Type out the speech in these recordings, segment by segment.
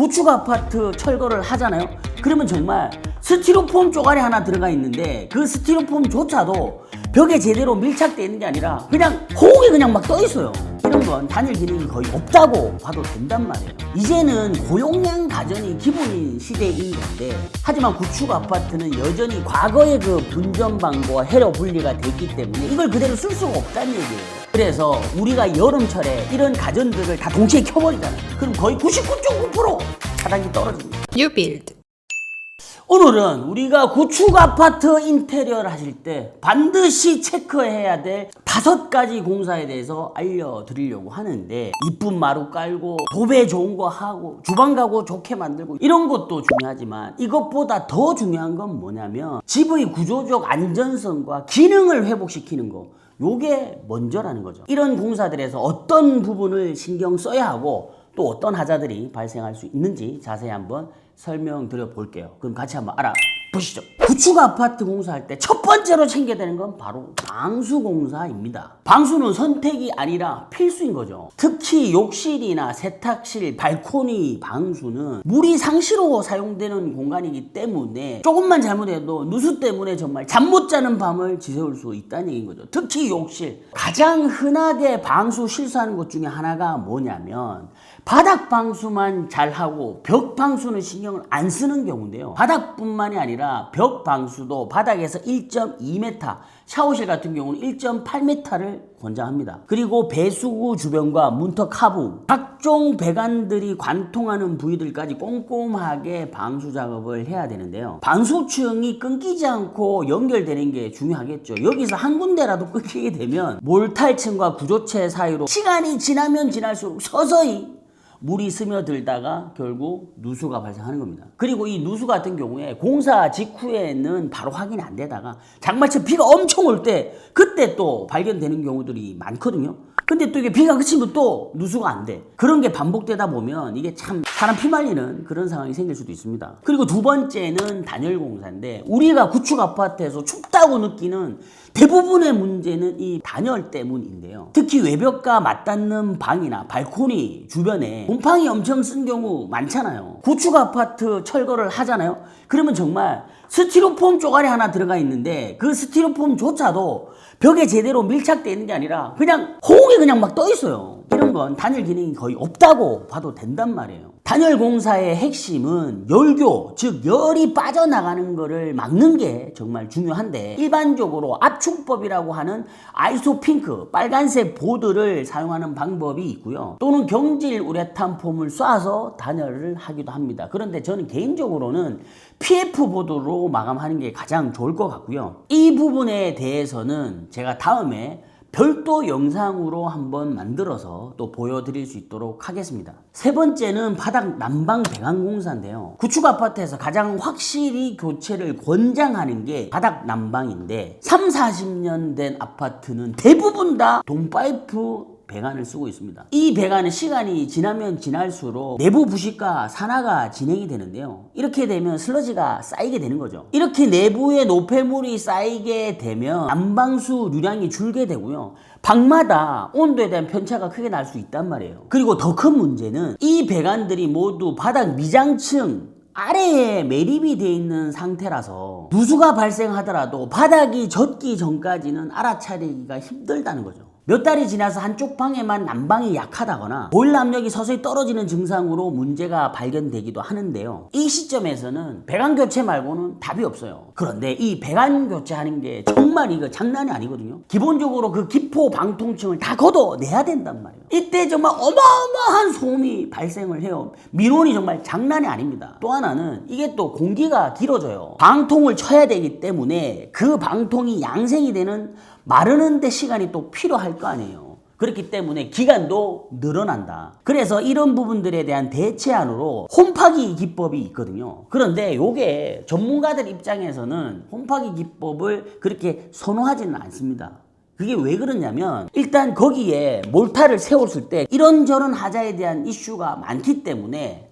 구축 아파트 철거를 하잖아요. 그러면 정말 스티로폼 쪼가리 하나 들어가 있는데 그 스티로폼조차도 벽에 제대로 밀착되어 있는 게 아니라 그냥 호흡이 그냥 막 떠 있어요. 이런 건 단열 기능이 거의 없다고 봐도 된단 말이에요. 이제는 고용량 가전이 기본인 시대인 건데 하지만 구축 아파트는 여전히 과거의 그 분전방과 해로 분리가 됐기 때문에 이걸 그대로 쓸 수가 없다는 얘기예요. 그래서 우리가 여름철에 이런 가전들을 다 동시에 켜버리잖아요. 그럼 거의 99.9% 차단기 떨어집니다. New build. 오늘은 우리가 구축 아파트 인테리어를 하실 때 반드시 체크해야 될 다섯 가지 공사에 대해서 알려드리려고 하는데 이쁜 마루 깔고 도배 좋은 거 하고 주방 가구 좋게 만들고 이런 것도 중요하지만 이것보다 더 중요한 건 뭐냐면 집의 구조적 안전성과 기능을 회복시키는 거 요게 먼저라는 거죠. 이런 공사들에서 어떤 부분을 신경 써야 하고 또 어떤 하자들이 발생할 수 있는지 자세히 한번 설명드려 볼게요. 그럼 같이 한번 알아 보시죠. 구축 아파트 공사할 때 첫 번째로 챙겨야 되는 건 바로 방수 공사입니다. 방수는 선택이 아니라 필수인 거죠. 특히 욕실이나 세탁실, 발코니 방수는 물이 상시로 사용되는 공간이기 때문에 조금만 잘못해도 누수 때문에 정말 잠 못 자는 밤을 지새울 수 있다는 얘기인 거죠. 특히 욕실. 가장 흔하게 방수 실수하는 것 중에 하나가 뭐냐면 바닥 방수만 잘하고 벽 방수는 신경을 안 쓰는 경우인데요. 바닥뿐만이 아니라 벽 방수도 바닥에서 1.2m, 샤워실 같은 경우는 1.8m를 권장합니다. 그리고 배수구 주변과 문턱 하부, 각종 배관들이 관통하는 부위들까지 꼼꼼하게 방수 작업을 해야 되는데요. 방수층이 끊기지 않고 연결되는 게 중요하겠죠. 여기서 한 군데라도 끊기게 되면 몰탈층과 구조체 사이로 시간이 지나면 지날수록 서서히 물이 스며들다가 결국 누수가 발생하는 겁니다. 그리고 이 누수 같은 경우에 공사 직후에는 바로 확인이 안 되다가 장마철 비가 엄청 올 때 그때 또 발견되는 경우들이 많거든요. 근데 또 이게 비가 그치면 또 누수가 안 돼. 그런 게 반복되다 보면 이게 참 사람 피 말리는 그런 상황이 생길 수도 있습니다. 그리고 두 번째는 단열 공사인데 우리가 구축 아파트에서 춥다고 느끼는 대부분의 문제는 이 단열 때문인데요. 특히 외벽과 맞닿는 방이나 발코니 주변에 곰팡이 엄청 쓴 경우 많잖아요. 구축 아파트 철거를 하잖아요. 그러면 정말 스티로폼 쪼가리 하나 들어가 있는데 그 스티로폼조차도 벽에 제대로 밀착되어 있는 게 아니라 그냥 호흡이 그냥 막 떠 있어요. 이런 건 단열 기능이 거의 없다고 봐도 된단 말이에요. 단열 공사의 핵심은 열교, 즉 열이 빠져나가는 것을 막는 게 정말 중요한데 일반적으로 압축법이라고 하는 아이소 핑크, 빨간색 보드를 사용하는 방법이 있고요. 또는 경질 우레탄 폼을 쏴서 단열을 하기도 합니다. 그런데 저는 개인적으로는 PF 보드로 마감하는 게 가장 좋을 것 같고요. 이 부분에 대해서는 제가 다음에 별도 영상으로 한번 만들어서 또 보여드릴 수 있도록 하겠습니다. 세 번째는 바닥 난방 배관 공사인데요. 구축 아파트에서 가장 확실히 교체를 권장하는 게 바닥 난방인데 3, 40년 된 아파트는 대부분 다 동파이프 배관을 쓰고 있습니다. 이 배관은 시간이 지나면 지날수록 내부 부식과 산화가 진행이 되는데요. 이렇게 되면 슬러지가 쌓이게 되는 거죠. 이렇게 내부에 노폐물이 쌓이게 되면 난방수 류량이 줄게 되고요. 방마다 온도에 대한 편차가 크게 날 수 있단 말이에요. 그리고 더 큰 문제는 이 배관들이 모두 바닥 미장층 아래에 매립이 되어 있는 상태라서 누수가 발생하더라도 바닥이 젖기 전까지는 알아차리기가 힘들다는 거죠. 몇 달이 지나서 한쪽 방에만 난방이 약하다거나 보일러 압력이 서서히 떨어지는 증상으로 문제가 발견되기도 하는데요. 이 시점에서는 배관 교체 말고는 답이 없어요. 그런데 이 배관 교체하는 게 정말 이거 장난이 아니거든요. 기본적으로 그 기포 방통층을 다 걷어내야 된단 말이에요. 이때 정말 어마어마한 소음이 발생을 해요. 민원이 정말 장난이 아닙니다. 또 하나는 이게 또 공기가 길어져요. 방통을 쳐야 되기 때문에 그 방통이 양생이 되는 마르는데 시간이 또 필요할 거 아니에요. 그렇기 때문에 기간도 늘어난다. 그래서 이런 부분들에 대한 대체안으로 홈파기 기법이 있거든요. 그런데 요게 전문가들 입장에서는 홈파기 기법을 그렇게 선호하지는 않습니다. 그게 왜 그러냐면 일단 거기에 몰타를 세웠을 때 이런저런 하자에 대한 이슈가 많기 때문에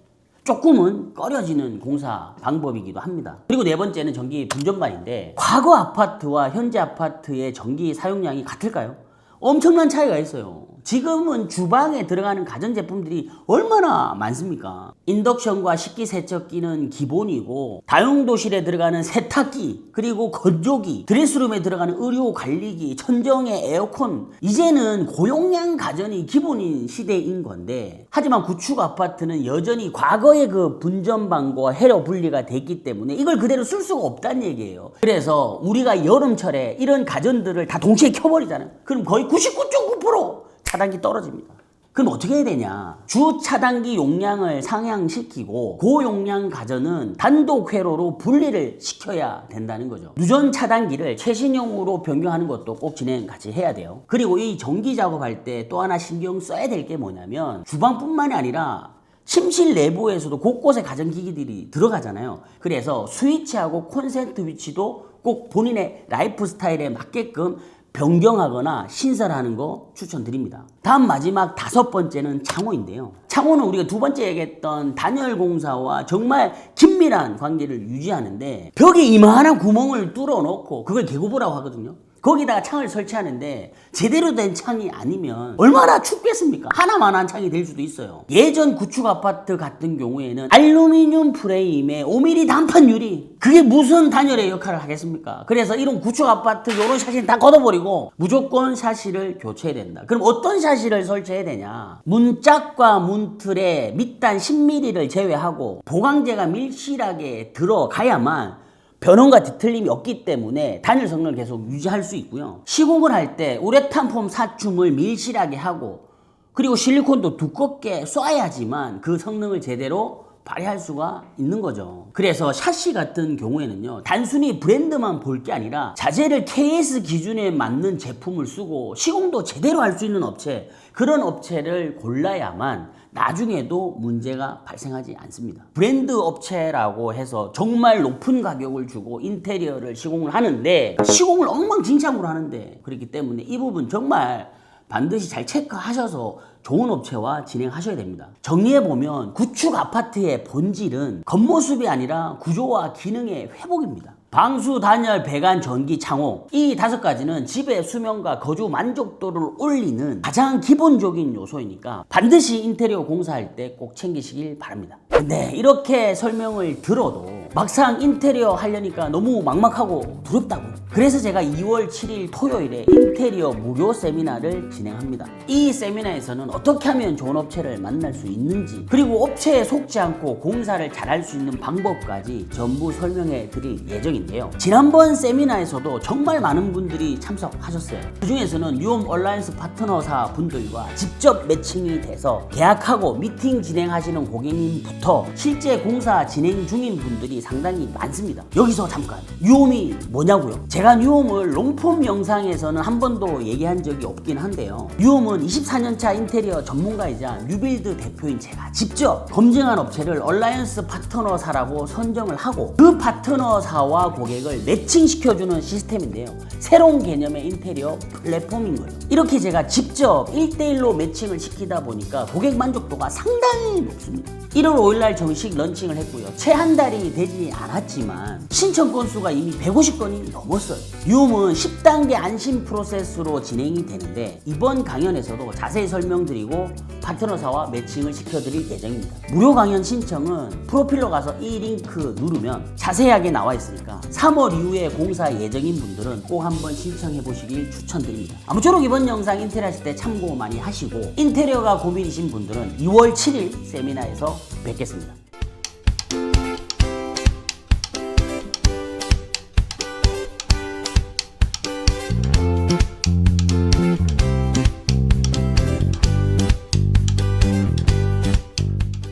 조금은 꺼려지는 공사 방법이기도 합니다. 그리고 네 번째는 전기 분전반인데 과거 아파트와 현재 아파트의 전기 사용량이 같을까요? 엄청난 차이가 있어요. 지금은 주방에 들어가는 가전제품들이 얼마나 많습니까? 인덕션과 식기세척기는 기본이고 다용도실에 들어가는 세탁기 그리고 건조기 드레스룸에 들어가는 의료 관리기 천정의 에어컨. 이제는 고용량 가전이 기본인 시대인 건데 하지만 구축 아파트는 여전히 과거의 그 분전방과 해로 분리가 됐기 때문에 이걸 그대로 쓸 수가 없다는 얘기예요. 그래서 우리가 여름철에 이런 가전들을 다 동시에 켜버리잖아요. 그럼 거의 99.9% 차단기 떨어집니다 그럼 어떻게 해야 되냐? 주 차단기 용량을 상향시키고 고용량 가전은 단독 회로로 분리를 시켜야 된다는 거죠. 누전 차단기를 최신형으로 변경하는 것도 꼭 진행 같이 해야 돼요. 그리고 이 전기 작업할 때 또 하나 신경 써야 될 게 뭐냐면 주방뿐만이 아니라 침실 내부에서도 곳곳에 가전기기들이 들어가잖아요. 그래서 스위치하고 콘센트 위치도 꼭 본인의 라이프 스타일에 맞게끔 변경하거나 신설하는 거 추천드립니다. 다음 마지막 다섯 번째는 창호인데요. 창호는 우리가 두 번째 얘기했던 단열 공사와 정말 긴밀한 관계를 유지하는데 벽에 이만한 구멍을 뚫어 놓고 그걸 개구부라고 하거든요. 거기다가 창을 설치하는데 제대로 된 창이 아니면 얼마나 춥겠습니까? 하나만한 창이 될 수도 있어요. 예전 구축 아파트 같은 경우에는 알루미늄 프레임에 5mm 단판 유리 그게 무슨 단열의 역할을 하겠습니까? 그래서 이런 구축 아파트 이런 샤시는 다 걷어버리고 무조건 샤시를 교체해야 된다. 그럼 어떤 샤시를 설치해야 되냐? 문짝과 문틀에 밑단 10mm를 제외하고 보강제가 밀실하게 들어가야만 변원과 뒤틀림이 없기 때문에 단열 성능을 계속 유지할 수 있고요. 시공을 할 때 우레탄 폼 사춤을 밀실하게 하고 그리고 실리콘도 두껍게 쏴야지만 그 성능을 제대로 발휘할 수가 있는 거죠. 그래서 샤시 같은 경우에는요, 단순히 브랜드만 볼 게 아니라 자재를 KS 기준에 맞는 제품을 쓰고 시공도 제대로 할 수 있는 업체, 그런 업체를 골라야만 나중에도 문제가 발생하지 않습니다. 브랜드 업체라고 해서 정말 높은 가격을 주고 인테리어를 시공을 하는데 시공을 엉망진창으로 하는데 그렇기 때문에 이 부분 정말 반드시 잘 체크하셔서 좋은 업체와 진행하셔야 됩니다. 정리해보면 구축 아파트의 본질은 겉모습이 아니라 구조와 기능의 회복입니다. 방수, 단열, 배관, 전기, 창호 이 다섯 가지는 집의 수명과 거주 만족도를 올리는 가장 기본적인 요소이니까 반드시 인테리어 공사할 때 꼭 챙기시길 바랍니다. 근데 이렇게 설명을 들어도 막상 인테리어 하려니까 너무 막막하고 두렵다고 그래서 제가 2월 7일 토요일에 인테리어 무료 세미나를 진행합니다. 이 세미나에서는 어떻게 하면 좋은 업체를 만날 수 있는지 그리고 업체에 속지 않고 공사를 잘할 수 있는 방법까지 전부 설명해 드릴 예정인데요. 지난번 세미나에서도 정말 많은 분들이 참석하셨어요. 그 중에서는 뉴홈 얼라이언스 파트너사 분들과 직접 매칭이 돼서 계약하고 미팅 진행하시는 고객님부터 실제 공사 진행 중인 분들이 상당히 많습니다. 여기서 잠깐 뉴홈이 뭐냐고요? 제가 뉴홈을 롱폼 영상에서는 한 번도 얘기한 적이 없긴 한데요. 뉴홈은 24년차 인테리어 전문가이자 뉴빌드 대표인 제가 직접 검증한 업체를 얼라이언스 파트너사라고 선정을 하고 그 파트너사와 고객을 매칭시켜주는 시스템인데요. 새로운 개념의 인테리어 플랫폼인 거예요. 이렇게 제가 직접 1대1로 매칭을 시키다 보니까 고객 만족도가 상당히 높습니다. 1월 5일날 정식 런칭을 했고요. 채 한 달이 되지 않았지만 신청 건수가 이미 150건이 넘었어요. 유음은 10단계 안심 프로세스로 진행이 되는데 이번 강연에서도 자세히 설명드리고 파트너사와 매칭을 시켜드릴 예정입니다. 무료 강연 신청은 프로필로 가서 이 링크 누르면 자세하게 나와 있으니까 3월 이후에 공사 예정인 분들은 꼭 한번 신청해 보시길 추천드립니다. 아무쪼록 이번 영상 인테리어 하실 때 참고 많이 하시고 인테리어가 고민이신 분들은 2월 7일 세미나에서 뵙겠습니다.